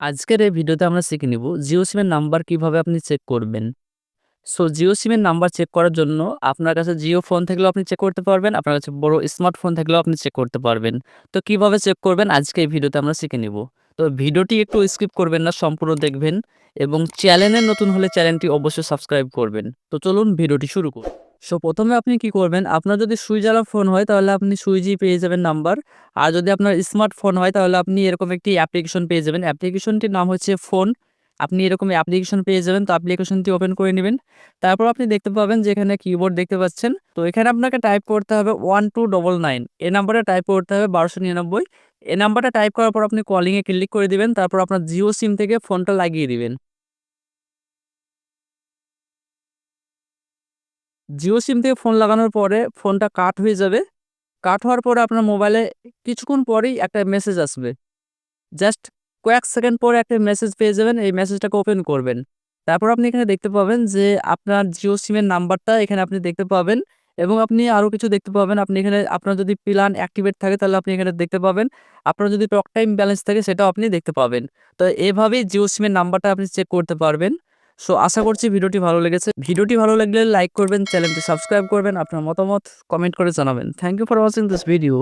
আজকের এই ভিডিওতে আমরা শিখে নিব জিও সিমের নাম্বার কীভাবে আপনি চেক করবেন। সো জিও সিমের নাম্বার চেক করার জন্য আপনার কাছে জিও ফোন থাকলেও আপনি চেক করতে পারবেন, আপনার কাছে বড় স্মার্টফোন থাকলেও আপনি চেক করতে পারবেন। তো কীভাবে চেক করবেন আজকে এই ভিডিওতে আমরা শিখে নিব। তো ভিডিওটি একটু স্কিপ করবেন না, সম্পূর্ণ দেখবেন এবং চ্যানেলে নতুন হলে চ্যানেলটি অবশ্যই সাবস্ক্রাইব করবেন। তো চলুন ভিডিওটি শুরু করুন সো প্রথমে আপনি কি করবেন, আপনার যদি সুইজালা ফোন হয় তাহলে আপনি সুইজি পেয়ে যাবেন নাম্বার। আর যদি আপনার স্মার্টফোন হয় তাহলে আপনি এরকম একটি অ্যাপ্লিকেশন পেয়ে যাবেন। অ্যাপ্লিকেশনটির নাম হচ্ছে ফোন। আপনি এরকম অ্যাপ্লিকেশন পেয়ে যাবেন, তো অ্যাপ্লিকেশনটি ওপেন করে নেবেন। তারপর আপনি দেখতে পাবেন যে এখানে কিবোর্ড দেখতে পাচ্ছেন। তো এখানে আপনাকে টাইপ করতে হবে ওয়ান টু ডবল নাইন এ নাম্বারটা টাইপ করতে হবে বারোশো নিরানব্বই। এ নাম্বারটা টাইপ করার পর আপনি কলিংয়ে ক্লিক করে দিবেন। তারপর আপনার জিও সিম থেকে ফোনটা লাগিয়ে দিবেন। জিও সিম থেকে ফোন লাগানোর পরে ফোনটা কাট হয়ে যাবে। কাট হওয়ার পরে আপনার মোবাইলে কিছুক্ষণ পরেই একটা মেসেজ আসবে। জাস্ট কয়েক সেকেন্ড পরে একটা মেসেজ পেয়ে যাবেন, এই মেসেজটাকে ওপেন করবেন। তারপর আপনি এখানে দেখতে পাবেন যে আপনার জিও সিমের নাম্বারটা এখানে আপনি দেখতে পাবেন এবং আপনি আরও কিছু দেখতে পাবেন। আপনি এখানে, আপনার যদি প্ল্যান অ্যাক্টিভেট থাকে তাহলে আপনি এখানে দেখতে পাবেন। আপনার যদি টক টাইম ব্যালেন্স থাকে সেটাও আপনি দেখতে পাবেন। তো এভাবেই জিও সিমের নাম্বারটা আপনি চেক করতে পারবেন। সো আশা করছি ভিডিওটি ভালো লেগেছে। ভিডিওটি ভালো লাগলে লাইক করবেন চ্যানেলটি সাবস্ক্রাইব করবেন, আপনার মতামত কমেন্ট করে জানাবেন। Thank you for watching this video